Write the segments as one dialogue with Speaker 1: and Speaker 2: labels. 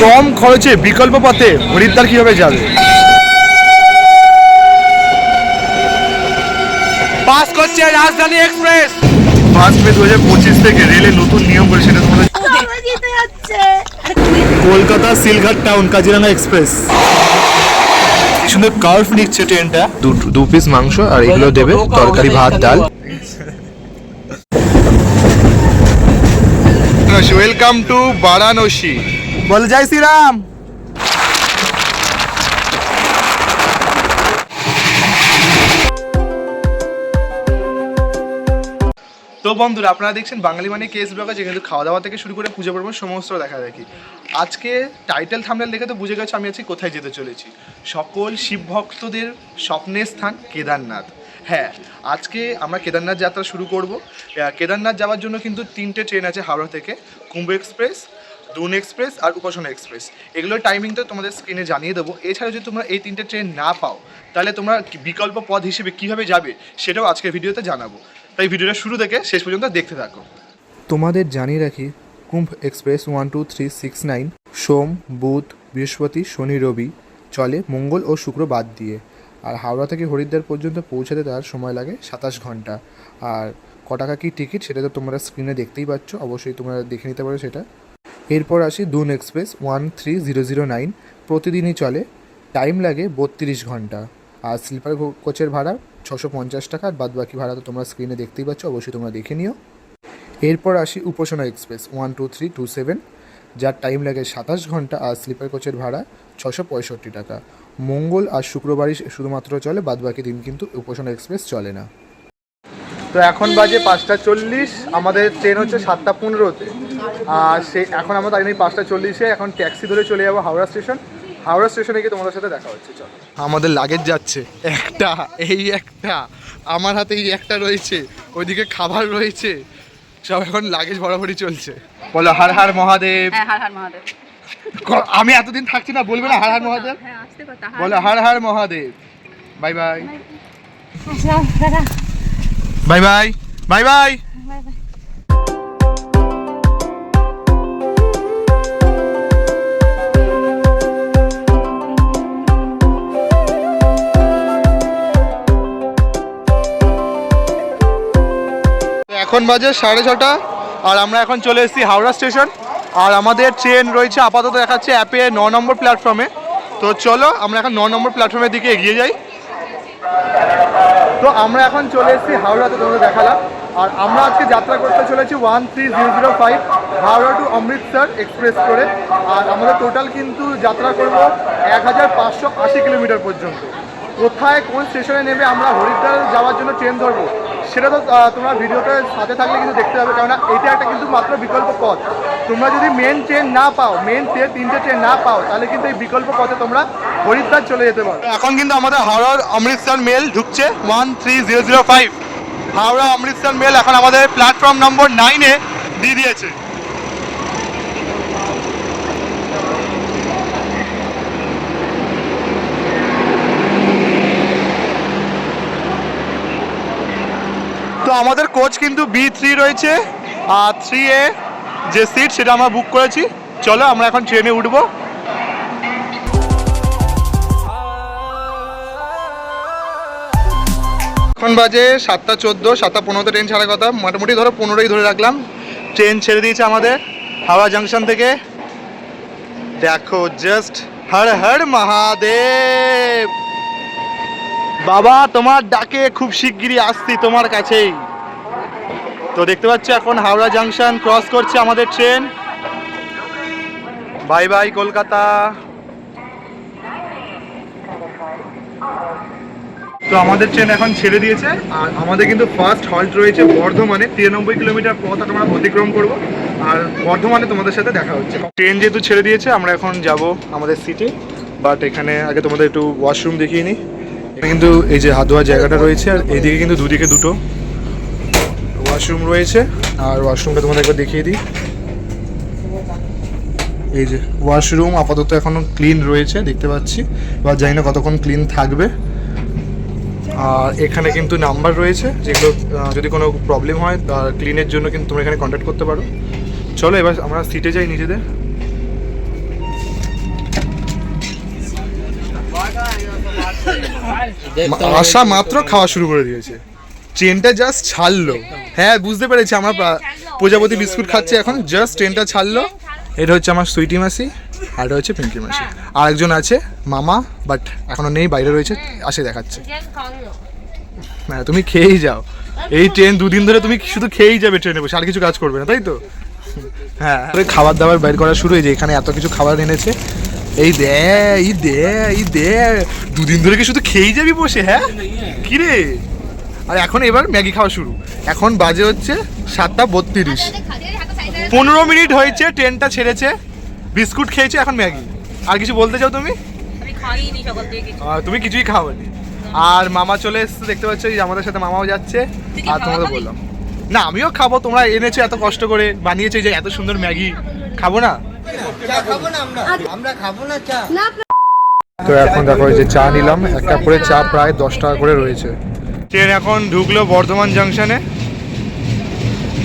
Speaker 1: কম খরচে বিকল্প পথে হরিদ্বার কীভাবে যাবে পাস করছে রাজধানী এক্সপ্রেস ফার্স্ট মে দু হাজার পঁচিশ থেকে রেলের নতুন নিয়ম করে সেটা তোমাদের কলকাতা সিলঘাট টাউন কাজিরাঙ্গা এক্সপ্রেস কি সুন্দর কার্ভ নিচ্ছে ট্রেনটা দু- দু পিস মাংস আর এগুলো দেবে তরকারি ভাত ডাল ওয়েলকাম টু বারাণসী বল জয় শ্রীরাম। তো বন্ধুরা, আপনারা দেখছেন বাঙালি মানে কেস ব্লগে যেখানে খাওয়া দাওয়া থেকে শুরু করে পুজো পর্ব সমস্ত দেখা দেখি। আজকে টাইটেল থামনেল দেখে তো বুঝে গেছো আমি আজকে কোথায় যেতে চলেছি। সকল শিব ভক্তদের স্বপ্নের স্থান কেদারনাথ। হ্যাঁ আজকে আমরা কেদারনাথ যাত্রা শুরু করব। কেদারনাথ যাওয়ার জন্য কিন্তু তিনটে ট্রেন আছে হাওড়া থেকে। কুম্ভ এক্সপ্রেস দুন এক্সপ্রেস আর উপাসনা এক্সপ্রেস। এগুলোর টাইমিং তো তোমাদের স্ক্রিনে জানিয়ে দেবো। এছাড়া যদি তোমরা এই তিনটে ট্রেন না পাও, তাহলে তোমরা কি- বিকল্প পথ হিসেবে কীভাবে যাবে সেটাও আজকের ভিডিওতে জানাব। তাই ভিডিওটা শুরু থেকে শেষ পর্যন্ত দেখতে থাকো। তোমাদের জানিয়ে রাখি, Kumbh express one two three six nine সোম, বুধ, বৃহস্পতি, শনি, রবি চলে মঙ্গল ও শুক্র বাদ দিয়ে। আর হাওড়া থেকে হরিদ্বার পর্যন্ত পৌঁছাতে তার সময় লাগে সাতাশ ঘণ্টা। আর ক টাকা কি টিকিট সেটা তো তোমরা স্ক্রিনে দেখতেই পাচ্ছ, অবশ্যই তোমরা দেখে নিতে পারো সেটা। এরপর আসি Doon express one three zero zero nine. প্রতিদিনই চলে। টাইম লাগে বত্রিশ ঘণ্টা। আর স্লিপার কোচের ভাড়া ছশো পঞ্চাশ টাকা। আর বাদ বাকি ভাড়া তো তোমরা স্ক্রিনে দেখতেই পাচ্ছ, অবশ্যই তোমরা দেখে নিও। এরপর আসি Upasana express one two three two seven. যার টাইম লাগে সাতাশ ঘণ্টা। আর স্লিপার কোচের ভাড়া ছশো পঁয়ষট্টি টাকা। মঙ্গল আর শুক্রবারই শুধুমাত্র চলে, বাদবাকি দিন কিন্তু উপাসনা এক্সপ্রেস চলে না। তো এখন বাজে পাঁচটা চল্লিশ আমাদের ট্রেন হচ্ছে সাতটা পনেরোতে। আর সে এখন আমরা তাই নেই পাঁচটা চল্লিশে এখন ট্যাক্সি ধরে চলে যাব হাওড়া স্টেশন হাওড়া স্টেশনে গিয়ে তোমাদের সাথে দেখা হচ্ছে চলো। আমাদের লাগেজ যাচ্ছে একটা এই একটা আমার হাতে এই একটা রয়েছে ওইদিকে খাবার রয়েছে সব এখন লাগেজ বরাবরই চলছে। বলো হার হার মহাদেব।
Speaker 2: হ্যাঁ হার হার মহাদেব।
Speaker 1: আমি এতদিন থাকছি না বলবে না হার হার মহাদেব?
Speaker 2: হ্যাঁ আসতে কথা
Speaker 1: বলো হার হার মহাদেব। বাই বাই
Speaker 2: আচ্ছা দাদা।
Speaker 1: বাই বাই বাই বাই এখন বাজে সাড়ে ছটা, আর আমরা এখন চলে এসেছি হাওড়া স্টেশন। আর আমাদের ট্রেন রয়েছে, আপাতত দেখাচ্ছে অ্যাপে ন নম্বর প্ল্যাটফর্মে তো চলো, আমরা এখন ন নম্বর প্ল্যাটফর্মের দিকে এগিয়ে যাই। তো আমরা এখন চলে এসেছি হাওড়াতে, তোমাদের দেখালাম। আর আমরা আজকে যাত্রা করতে চলেছি one three zero zero five Howrah to Amritsar express করে। আর আমাদের টোটাল কিন্তু যাত্রা করব এক হাজার পাঁচশো আশি কিলোমিটার পর্যন্ত। কোথায়, কোন স্টেশনে নেমে আমরা হরিদ্বার যাওয়ার জন্য ট্রেন ধরবো, সেটা তো তোমরা ভিডিওটার সাথে থাকলে কিন্তু দেখতে হবে কেননা এটা একটা কিন্তু মাত্র বিকল্প পথ। তোমরা যদি মেন ট্রেন না পাও মেন ট্রেন তিনটে ট্রেন না পাও, তাহলে কিন্তু এই বিকল্প পথে তোমরা হরিদ্বার চলে যেতে পারো। এখন কিন্তু আমাদের হাওড়ার অমৃতসর মেল ঢুকছে one three zero zero five Howrah Amritsar mail এখন আমাদের প্ল্যাটফর্ম নম্বর নাইনে দিয়ে দিয়েছে। তো আমাদের কোচ কিন্তু বি থ্রি রয়েছে, আর থ্রি এ যে সিট সেটা আমরা বুক করেছি। চলো আমরা এখন ট্রেনে উঠবো। এখন বাজে সাতটা চোদ্দ, সাতটা পনেরোতে ট্রেন ছাড়ার কথা। মোটামুটি ধরো পনেরোই ধরে রাখলাম। ট্রেন ছেড়ে দিয়েছে আমাদের হাওড়া জাংশন থেকে। দেখো জাস্ট হর হর মহাদেব। বাবা, তোমার ডাকে খুব শিগগিরই আসছি তোমার কাছেই। তো দেখতে পাচ্ছ এখন হাওড়া জাংশন ক্রস করছে আমাদের ট্রেন বাই বাই কলকাতা। তো আমাদের ট্রেন এখন ছেড়ে দিয়েছে। আর আমাদের কিন্তু ফার্স্ট হল্ট রয়েছে বর্ধমানে। তিরানব্বই কিলোমিটার পথ আমরা অতিক্রম করব। আর বর্ধমানে তোমাদের সাথে দেখা হচ্ছে। ট্রেন যেহেতু ছেড়ে দিয়েছে, আমরা এখন যাব আমাদের সিটে বাট এখানে আগে তোমাদের একটু ওয়াশরুম দেখিয়ে নিই। এখানে কিন্তু এই যে হাত ধোয়ার জায়গাটা রয়েছে, আর এইদিকে কিন্তু দুদিকে দুটো ওয়াশরুম রয়েছে। আর ওয়াশরুমটা তোমাদের একবার দেখিয়ে দিই। এই যে ওয়াশরুম আপাতত এখনও ক্লিন রয়েছে, দেখতে পাচ্ছি। এবার জানি না কতক্ষণ ক্লিন থাকবে। আর এখানে কিন্তু নাম্বার রয়েছে যেগুলো যদি কোনো প্রবলেম হয় ক্লিনের জন্য কিন্তু তোমরা এখানে কন্ট্যাক্ট করতে পারো। চলো এবার আমরা সিটে যাই নিজেদের। আসা মাত্র খাওয়া শুরু করে দিয়েছে। ট্রেনটা জাস্ট ছাড়লো। হ্যাঁ বুঝতে পেরেছি আমরা প্রজাপতি বিস্কুট খাচ্ছি এখন জাস্ট ট্রেনটা ছাড়লো। এটা হচ্ছে আমার সুইটি মাসি। আর এটা হচ্ছে পিঙ্কি মাসি আর একজন আছে, মামা বাট এখনও নেই, বাইরে রয়েছে, আসে দেখাচ্ছে। হ্যাঁ তুমি খেয়েই যাও। এই ট্রেন দুদিন ধরে তুমি শুধু খেয়েই যাবে ট্রেনে বসে, আর কিছু কাজ করবে না, তাই তো? হ্যাঁ খাবার দাবার বাইর করা শুরু হয়েছে এখানে এত কিছু খাবার এনেছে। এই দে এই দে এই দে, দুদিন ধরে কি শুধু খেয়েই যাবি বসে হ্যাঁ? কি রে? আর এখন এবার ম্যাগি খাওয়া শুরু। এখন বাজে হচ্ছে সাতটা বত্রিশ। পনেরো মিনিট হয়েছে ট্রেনটা ছেড়েছে। বিস্কুট খেয়েছে এখন ম্যাগি। আর কিছু বলতে চাও তুমি?
Speaker 3: আমি খাইনি সকাল থেকে কিছু।
Speaker 1: আহ, তুমি কিছুই খাওনি। আর মামা চলে এসছে দেখতে পাচ্ছ যে আমাদের সাথে মামাও যাচ্ছে। আর তোমাদের বললাম। না আমিও খাব তোমরা এনেছো এত কষ্ট করে বানিয়েছো যে এত সুন্দর ম্যাগি। খাব না?
Speaker 4: চা খাব না আমরা? আমরা খাব না চা?
Speaker 1: তো এখন দেখো যে চা নিলাম। এক কাপ করে চা প্রায় দশ টাকা করে রয়েছে। ট্রেন এখন ঢুকলো বর্ধমান জাংশনে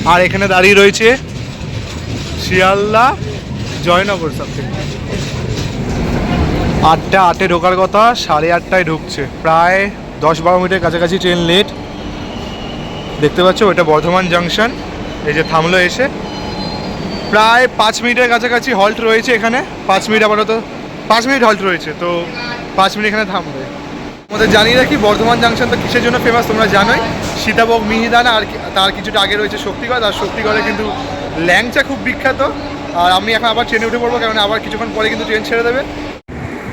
Speaker 1: আর এখানে দাঁড়িয়ে রয়েছে শিয়ালদা জয়নগর সামথিং আটটা আটে ঢোকার কথা, সাড়ে আটটায় ঢুকছে। প্রায় দশ বারো মিনিটের কাছাকাছি ট্রেন লেট দেখতে পাচ্ছ ওটা বর্ধমান জাংশন এই যে থামলো এসে। প্রায় পাঁচ মিনিটের কাছাকাছি হল্ট রয়েছে এখানে। পাঁচ মিনিট আপাতত, পাঁচ মিনিট হল্ট রয়েছে, তো পাঁচ মিনিট এখানে থামবে। আমাদের জানি রাখি, বর্ধমান জাংশন তো কিসের জন্য ফেমাস তোমরা জানোই। সীতাভোগ মিহিদানা আর তার কিছুটা আগে রয়েছে শক্তিগড়। আর শক্তিগড়ে কিন্তু ল্যাংচা খুব বিখ্যাত। আর আমি এখন আবার ট্রেনে উঠে পড়ব কারণ আবার কিছুক্ষণ পরে কিন্তু ট্রেন ছেড়ে দেবে।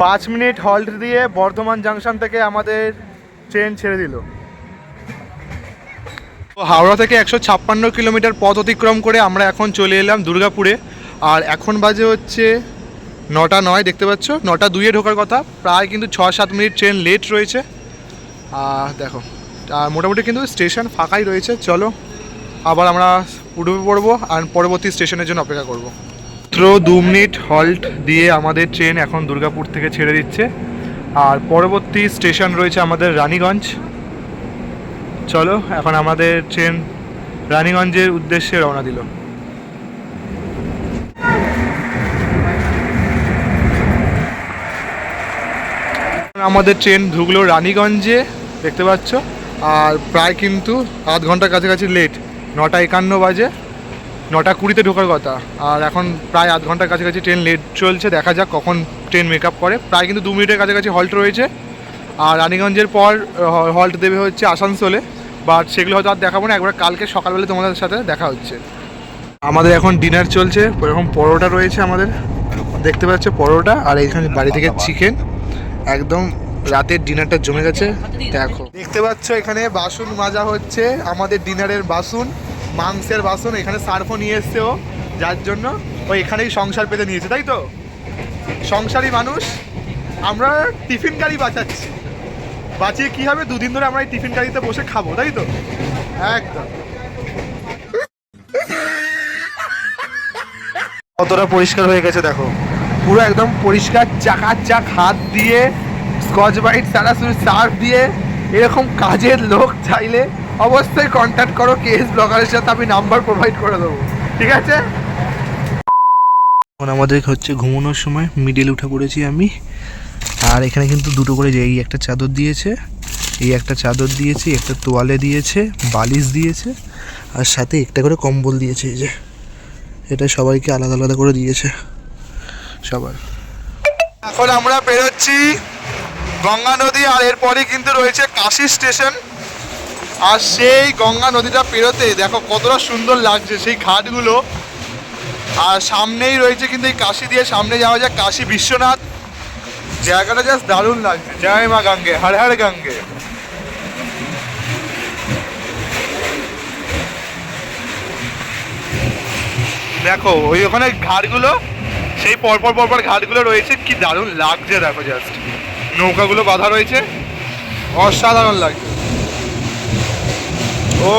Speaker 1: পাঁচ মিনিট হল্ট দিয়ে বর্ধমান জাংশন থেকে আমাদের ট্রেন ছেড়ে দিল। হাওড়া থেকে একশো ছাপ্পান্ন কিলোমিটার পথ অতিক্রম করে আমরা এখন চলে এলাম দুর্গাপুরে। আর এখন বাজে হচ্ছে নটা নয়, দেখতে পাচ্ছ? নটা দুইয়ে ঢোকার কথা। প্রায় কিন্তু ছ সাত মিনিট ট্রেন লেট রয়েছে। আর দেখো, আর মোটামুটি কিন্তু স্টেশন ফাঁকাই রয়েছে। চলো, আবার আমরা উঠে পড়ব, আর পরবর্তী স্টেশনের জন্য অপেক্ষা করব। মাত্র দু মিনিট হল্ট দিয়ে আমাদের ট্রেন এখন দুর্গাপুর থেকে ছেড়ে দিচ্ছে। আর পরবর্তী স্টেশন রয়েছে আমাদের রানীগঞ্জ। চলো, এখন আমাদের ট্রেন রানীগঞ্জের উদ্দেশ্যে রওনা দিল। আমাদের ট্রেন ঢুকলো রানীগঞ্জে, দেখতে পাচ্ছ? আর প্রায় কিন্তু আধ ঘণ্টার কাছাকাছি লেট নটা একান্ন বাজে। নটা কুড়িতে ঢোকার কথা। আর এখন প্রায় আধ ঘণ্টার কাছাকাছি ট্রেন লেট চলছে, দেখা যাক কখন ট্রেন মেক করে। প্রায় কিন্তু দু মিনিটের কাছাকাছি হল্ট রয়েছে। আর রানীগঞ্জের পর হল্ট দেবে হচ্ছে আসানসোলে। বাট সেগুলো হয়তো আর দেখাবো না, একবার কালকে সকালবেলা তোমাদের সাথে দেখা হচ্ছে। আমাদের এখন ডিনার চলছে, এরকম পরোটা রয়েছে আমাদের। দেখতে পাচ্ছ পরোটা, আর এইখানে বাড়ি থেকে চিকেন একদম রাতের ডিনারটা জমে গেছে। দেখো। দেখতে পাচ্ছ এখানে বাসন মাজা হচ্ছে, আমাদের ডিনারের বাসন। মাংসের বাসন এখানে সার্ফও নিয়ে এসছে ও, যার জন্য ও এখানেই সংসার পেতে নিয়েছে, তাই তো? সংসারী মানুষ, আমরা টিফিন গাড়ি বাঁচাচ্ছি। বাঁচিয়ে কি হবে? দুদিন ধরে আমরা এই টিফিন গাড়িতে বসে খাব, তাই তো? একদম। কতটা পরিষ্কার হয়ে গেছে, দেখো। পুরো একদম পরিষ্কার, চাকাচাক হাত দিয়ে, স্কচ বাইট সারা সারাসুরি সার্ফ দিয়ে, এরকম কাজের লোক চাইলে অবশ্যই কন্ট্যাক্ট করো কেএস ব্লগারের সাথে আমি নাম্বার প্রোভাইড করে দেবো। ঠিক আছে? এখন আমাদের হচ্ছে ঘুমানোর সময় মিডিল উঠে পড়েছি আমি। আর এখানে কিন্তু দুটো করে যে এই একটা চাদর দিয়েছে এই একটা চাদর দিয়েছে একটা তোয়ালে দিয়েছে বালিশ দিয়েছে আর সাথে একটা করে কম্বল দিয়েছে এই যে। এটা সবাইকে আলাদা আলাদা করে দিয়েছে সবার। এখন আমরা বেরোচ্ছি গঙ্গা নদী আর এরপরে কিন্তু রয়েছে কাশি স্টেশন। আর সেই গঙ্গা নদীটা পেরোতে দেখো কতটা সুন্দর লাগছে সেই ঘাটগুলো। আর সামনেই রয়েছে কিন্তু এই কাশি দিয়ে সামনে যাওয়া যায় কাশী বিশ্বনাথ। জায়গাটা জাস্ট দারুণ লাগছে। জয় মা গঙ্গে, হর হর গঙ্গে। দেখো ওই ওখানে ঘাটগুলো, সেই পরপর পরপর ঘাটগুলো রয়েছে, কি দারুণ লাগছে দেখো জাস্ট নৌকাগুলো বাঁধা রয়েছে। অসাধারণ লাগছে। ও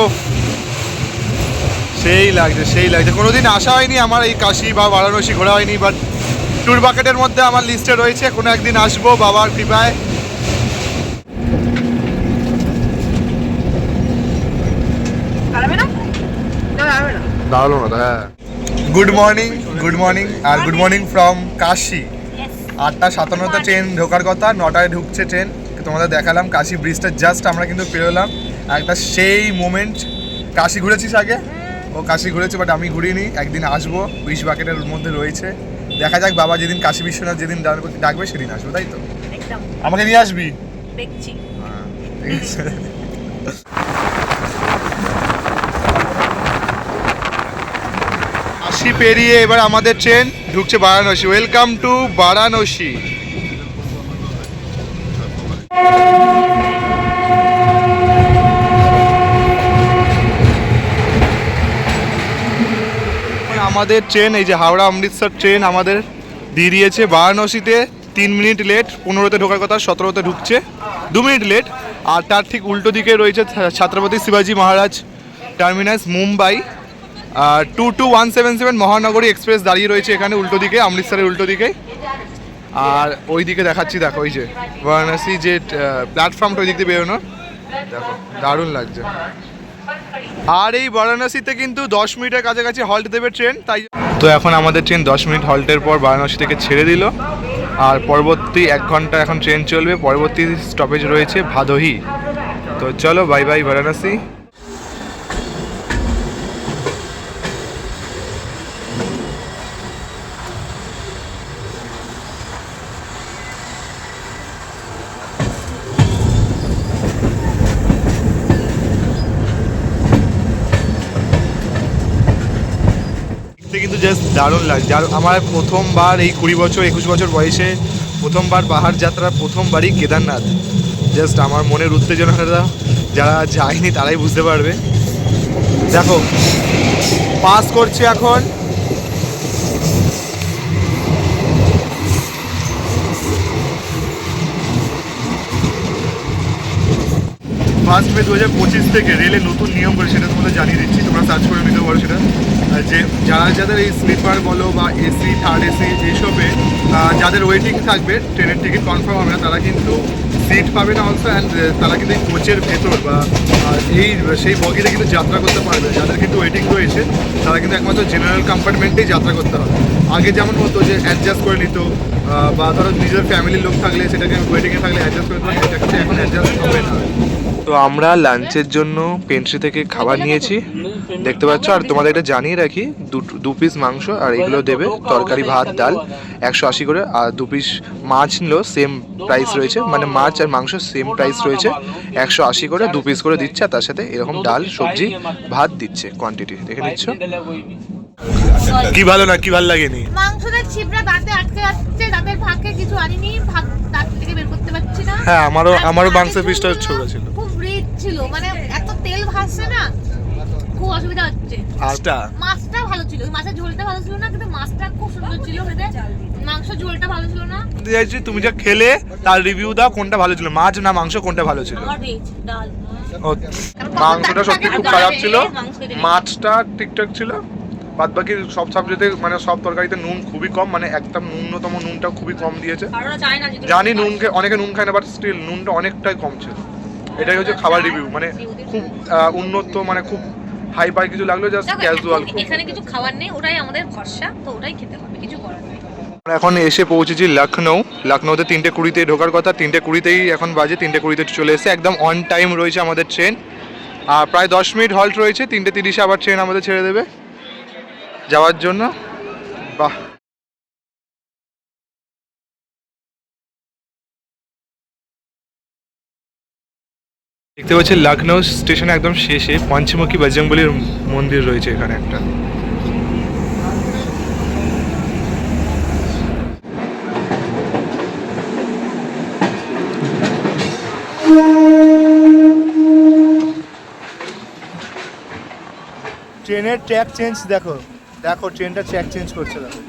Speaker 1: সেই লাগছে সেই লাগছে। কোনোদিন আসা হয়নি আমার এই কাশি বা বারাণসী ঘোরা হয়নি বাট ট্যুর বাকেটের মধ্যে আমার লিস্টে রয়েছে। কোনো একদিন আসব বাবার কৃপায়। দাঁড়াল না হ্যাঁ। গুড মর্নিং গুড মর্নিং আর গুড মর্নিং ফ্রম কাশি। আটটা সাতান্নতে ট্রেন ঢোকার কথা নটায় ঢুকছে ট্রেন তোমাদের দেখালাম কাশি ব্রিজটা জাস্ট আমরা কিন্তু পেরোলাম। একটা সেই মোমেন্ট কাশি ঘুরেছিস আগে? ও কাশি ঘুরেছে বাট আমি ঘুরিনি একদিন আসব উইশ বাকেটের মধ্যে রয়েছে। দেখা যাক বাবা যেদিন কাশি বিশ্বনাথ যেদিন ডাক- ডাকবে সেদিন আসব তাই তো? আমাকে নিয়ে আসবি?
Speaker 3: দেখছি।
Speaker 1: আছে। আশি পেরিয়ে এবার আমাদের ট্রেন ঢুকছে বারাণসী। Welcome to Varanasi. আমাদের ট্রেন এই যে হাওড়া অমৃতসর ট্রেন আমাদের দিয়ে দিয়েছে বারাণসীতে। তিন মিনিট লেট পনেরোতে ঢোকার কথা, সতেরোতে ঢুকছে। দু মিনিট লেট আর তার ঠিক উল্টো দিকে রয়েছে ছাত্রপতি শিবাজি Maharaj terminus Mumbai. Two two one seven seven Mahanagari express দাঁড়িয়ে রয়েছে এখানে উল্টো দিকে, অমৃতসরের উল্টো দিকে। আর ওই দিকে দেখাচ্ছি, দেখো ওই যে বারাণসী যে প্ল্যাটফর্মটা ওই দিক দিয়ে বেরোনোর। দেখো, দারুণ লাগছে। আর এই বারাণসীতে কিন্তু দশ মিনিটের কাছাকাছি হল্ট দেবে ট্রেন তাই তো এখন আমাদের ট্রেন দশ মিনিট হল্টের পর বারাণসী থেকে ছেড়ে দিল। আর পরবর্তী এক ঘণ্টা এখন ট্রেন চলবে, পরবর্তী স্টপেজ রয়েছে ভাদোহি। তো চলো বাই বাই বারাণসী। কিন্তু জাস্ট দারুণ লাগছে আর আমার প্রথমবার এই কুড়ি বছর, একুশ বছর বয়সে প্রথমবার পাহাড় যাত্রা প্রথমবারই কেদারনাথ। জাস্ট আমার মনের উত্তেজনাটা যারা যায়নি তারাই বুঝতে পারবে। দেখো পাস করছে এখন। ফার্স্ট মে দু হাজার পঁচিশ থেকে রেলে নতুন নিয়ম করে সেটা তোমাদের জানিয়ে দিচ্ছি, তোমরা সার্চ করে নিতে পারো সেটা। যে যারা যাদের এই স্লিপার বলো বা এসি থার্ড এসি এইসবে যাদের ওয়েটিং থাকবে, ট্রেনের টিকিট কনফার্ম হবে না, তারা কিন্তু সিট পাবে না অলসো অ্যান্ড তারা কিন্তু এই কোচের ভেতর বা এই, সেই বগিতে কিন্তু যাত্রা করতে পারবে যাদের কিন্তু ওয়েটিং রয়েছে, তারা কিন্তু একমাত্র জেনারেল কম্পার্টমেন্টেই যাত্রা করতে হবে। আগে যেমন হতো যে অ্যাডজাস্ট করে নিত বা ধরো নিজের ফ্যামিলির লোক থাকলে সেটাকে ওয়েটিংয়ে থাকলে অ্যাডজাস্ট করে কিন্তু এখন অ্যাডজাস্ট হবে না। তো আমরা লাঞ্চের জন্য পেন্ট্রি থেকে খাবার নিয়েছি। দেখতে পাচ্ছ? আর তোমাদের এটা জানিয়ে রাখি দু- পিস মাংস আর এগুলো দেবে। তরকারি ভাত ডাল একশো আশি করে। আর দু পিস মাছ নিলেও সেম প্রাইস রয়েছে। মানে মাছ আর মাংস সেম প্রাইস রয়েছে। একশো আশি করে দু পিস করে দিচ্ছে। আর তার সাথে এরকম ডাল সবজি ভাত দিচ্ছে কোয়ান্টিটি দেখে নিচ্ছ? কি ভালো না কি ভালো লাগেনি?
Speaker 2: মাংসটা ছিপড়া দাঁতে আটকে যাচ্ছে। দাঁতের ফাঁকে কিছু আনিনি। দাঁত থেকে বের করতে পারছি না।
Speaker 1: হ্যাঁ, আমারও- আমারও মাংসের পিসটা ছোট ছিল।
Speaker 2: মানে এত তেল ভাসছে না খুব অসুবিধা হচ্ছে।
Speaker 1: আচ্ছা
Speaker 2: মাছটা ভালো ছিল ওই মাছের ঝোলটা ভালো ছিল না কিন্তু মাছটা খুব সুন্দর ছিল খেতে। মাংস ঝোলটা ভালো ছিল না।
Speaker 1: চাইছি তুমি যা খেলে তার রিভিউ দাও কোনটা ভালো ছিল। মাছ না মাংস কোনটা ভালো ছিল? মাংসটা সত্যি খুব খারাপ ছিল। মাছটা ঠিকঠাক ছিল। বাদ বাকি সব সাবজেক্টে মানে সব তরকারিতে নুন খুবই কম মানে একদম ন্যূনতম নুনটা খুবই কম দিয়েছে। জানি নুন খে- অনেকে নুন খায় না বাট স্টিল নুনটা অনেকটাই কম ছিল। এটাই হচ্ছে খাবার রিভিউ মানে খুব উন্নত মানে খুব হাই পাই কিছু লাগল জাস্ট ক্যাজুয়াল
Speaker 3: এখন এখানে কিছু খাবার নেই ওটাই আমাদের ভরসা তো ওটাই খেতে হবে কিছু করার নেই।
Speaker 1: আমরা এখন এসে পৌঁছেছি লখনৌ লখনৌতে তিনটে কুড়িতে ঢোকার কথা তিনটে কুড়িতেই এখন বাজে তিনটে কুড়িতে চলে এসে একদম অন টাইম রয়েছে আমাদের ট্রেন আর প্রায় দশ মিনিট হল্ট রয়েছে তিনটে তিরিশে আবার ট্রেন আমাদের ছেড়ে দেবে। যাওয়ার জন্য। বাহ। দেখতে পাচ্ছি লখনৌ স্টেশনে একদম শেষে পঞ্চমুখী বজরংবলির মন্দির রয়েছে এখানে একটা। ট্রেনের ট্র্যাক চেঞ্জ দেখো। দেখো ট্রেনটা ট্র্যাক চেঞ্জ করছে দেখো।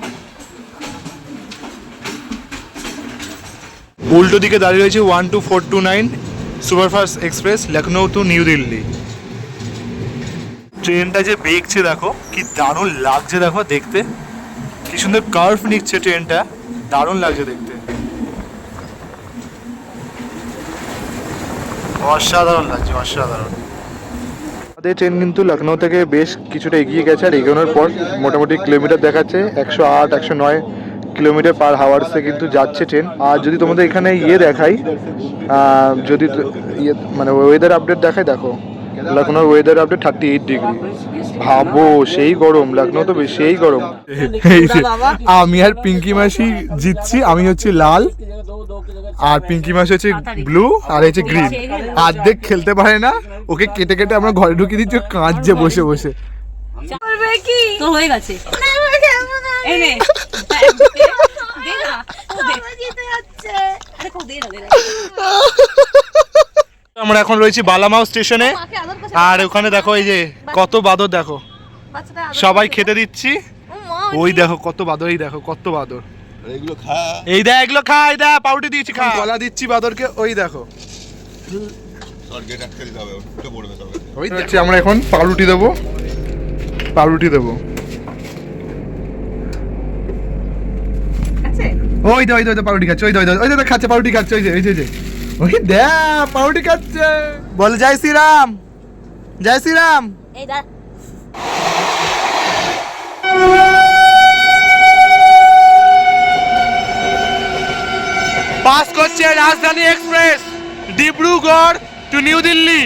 Speaker 1: উল্টো দিকে দাঁড়িয়ে রয়েছে one two four two nine superfast express Lucknow to new Delhi. ট্রেনটা যে বেগছে দেখো কি দারুণ লাগছে দেখো দেখতে। কি সুন্দর কার্ভ নিচ্ছে ট্রেনটা দারুণ লাগছে দেখতে। অসাধারণ লাগছে অসাধারণ। আমাদের ট্রেন কিন্তু লখনৌ থেকে বেশ কিছুটা এগিয়ে গেছে আর এগোনোর পর মোটামুটি কিলোমিটার দেখাচ্ছে একশো আট একশো নয়। কিলোমিটার পার হাওয়ার্সে কিন্তু যাচ্ছে ট্রেন আর যদি তোমাদের এখানে ইয়ে দেখাই যদি ইয়ে মানে ওয়েদার আপডেট দেখাই দেখো লখনৌর weather update thirty eight degree ভাবো সেই গরম লখনৌ তো বেশ- সেই গরম। আমি আর পিঙ্কি মাসি জিতছি আমি হচ্ছে লাল আর পিঙ্কি মাসি হচ্ছে ব্লু আর হচ্ছে গ্রিন। অর্ধেক খেলতে পারে না ওকে কেটে কেটে আমরা ঘরে ঢুকিয়ে দিচ্ছি কাঁদছে বসে বসে।
Speaker 2: কি?
Speaker 3: তো হয়ে গেছে।
Speaker 2: না, আমার কেমন হবে?
Speaker 3: এই নে দে না
Speaker 2: আমার
Speaker 1: এখন রয়েছি বালামাও স্টেশনে। আর ওখানে দেখো এই যে কত বাদর দেখো। সবাই খেতে দিচ্ছি। ওই দেখো কত বাদর এই দেখো কত বাদর।
Speaker 4: এগুলো খা।
Speaker 1: এই দেখ এগুলো খা এই দেখ পাউরুটি দিয়েছি খা। কলা দিচ্ছি বাদরকে ওই দেখো। ওই দেখছি আমরা এখন পাউরুটি দেবো। পাউরুটি দেবো
Speaker 3: আছে
Speaker 1: ওই দে ওই দে পাউরুটি খাচ্ছে ওই দে ওই দে ওই দে খাচ্ছে পাউরুটি খাচ্ছে ওই যে ওই যে ওই যে। ওই দে পাউরুটি খাচ্ছে। বল জয় শ্রীরাম জয় শ্রীরাম।
Speaker 2: এই দা।
Speaker 1: পাস করছে Rajdhani express Dibrugarh to new Delhi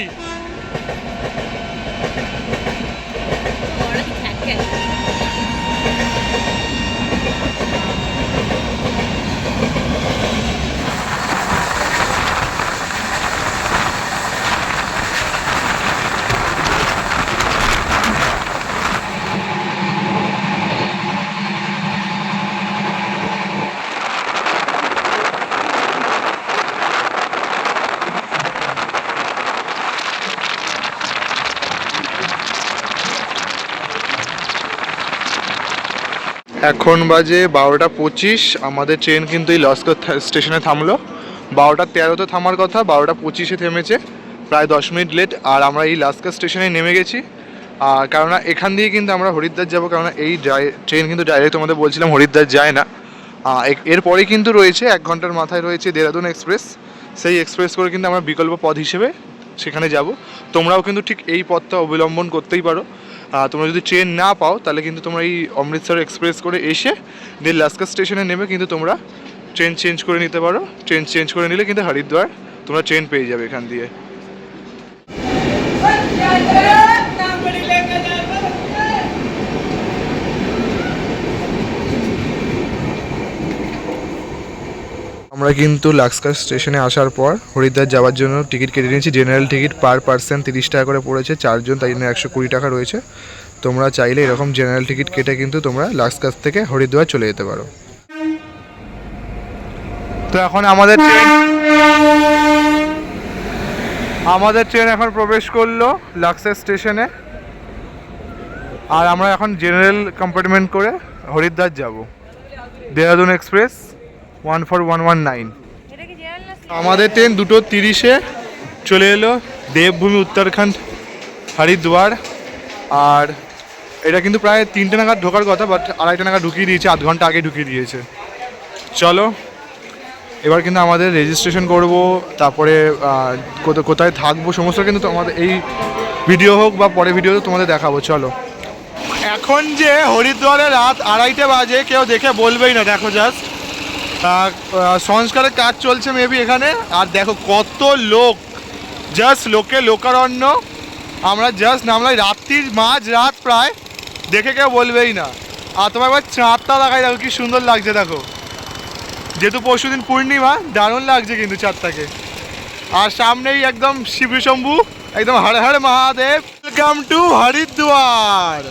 Speaker 1: এখন বাজে বারোটা পঁচিশ, আমাদের ট্রেন কিন্তু এই লস্কর স্টেশনে থামলো। বারোটা তেরোতে থামার কথা, বারোটা পঁচিশে থেমেছে, প্রায় দশ মিনিট লেট আর আমরা এই লাস্কার স্টেশনে নেমে গেছি। আর কেননা এখান দিয়ে কিন্তু আমরা হরিদ্বার যাব, কেননা এই ট্রেন কিন্তু ডাইরেক্ট তোমাদের বলছিলাম হরিদ্বার যায় না। এরপরে কিন্তু রয়েছে, এক ঘণ্টার মাথায় রয়েছে দেরাদুন এক্সপ্রেস সেই এক্সপ্রেস করে কিন্তু আমরা বিকল্প পথ হিসেবে সেখানে যাব। তোমরাও কিন্তু ঠিক এই পথটা অবলম্বন করতেই পারো। তোমরা যদি ট্রেন না পাও, তাহলে কিন্তু তোমরা এই অমৃতসর এক্সপ্রেস করে এসে দিয়ে লাস্কার স্টেশনে নেমে কিন্তু তোমরা ট্রেন চেঞ্জ করে নিতে পারো। ট্রেন চেঞ্জ করে নিলে কিন্তু হরিদ্বার তোমরা ট্রেন পেয়ে যাবে এখান দিয়ে। আমরা কিন্তু লাক্সকার স্টেশনে আসার পর হরিদ্বার যাওয়ার জন্য টিকিট কেটে নিয়েছি। জেনারেল টিকিট পার পার্সন তিরিশ টাকা করে পড়েছে, চারজন, তাই জন্য একশো কুড়ি টাকা রয়েছে। তোমরা চাইলে এরকম জেনারেল টিকিট কেটে কিন্তু তোমরা লাক্সকার থেকে হরিদ্বার চলে যেতে পারো। তো এখন আমাদের ট্রেন আমাদের ট্রেন এখন প্রবেশ করল লাক্সার স্টেশনে। আর আমরা এখন জেনারেল কম্পার্টমেন্ট করে হরিদ্বার যাব। Dehradun express one four one one nine আমাদের ট্রেন দুটো তিরিশে চলে এলো দেবভূমি উত্তরাখণ্ড হরিদ্বার। আর এটা কিন্তু প্রায় তিনটে নাগাদ ঢোকার কথা বাট আড়াইটা নাগাদ ঢুকিয়ে দিয়েছে আধ ঘণ্টা আগে ঢুকিয়ে দিয়েছে। চলো এবার কিন্তু আমাদের রেজিস্ট্রেশন করব তারপরে কোথায় থাকব সমস্ত কিন্তু তোমাদের এই ভিডিও হোক বা পরে ভিডিও তোমাদের দেখাবো চলো। এখন যে হরিদ্বারে রাত আড়াইটে বাজে কেউ দেখে বলবেই না দেখো জাস্ট সংস্কারের কাজ চলছে মেবি এখানে। আর দেখো কত লোক জাস্ট লোকে লোকারণ্য। আমরা জাস্ট নামলাই, রাত্রির মাঝ রাত প্রায়, দেখে কেউ বলবেই না। আর তোমার একবার চাঁদটা দেখাই দেখো কি সুন্দর লাগছে, দেখো। যেহেতু পরশুদিন পূর্ণিমা, দারুণ লাগছে কিন্তু চাঁদটাকে। আর সামনেই একদম শিবশম্ভু, একদম Hare Har Mahadev. Welcome to Haridwar.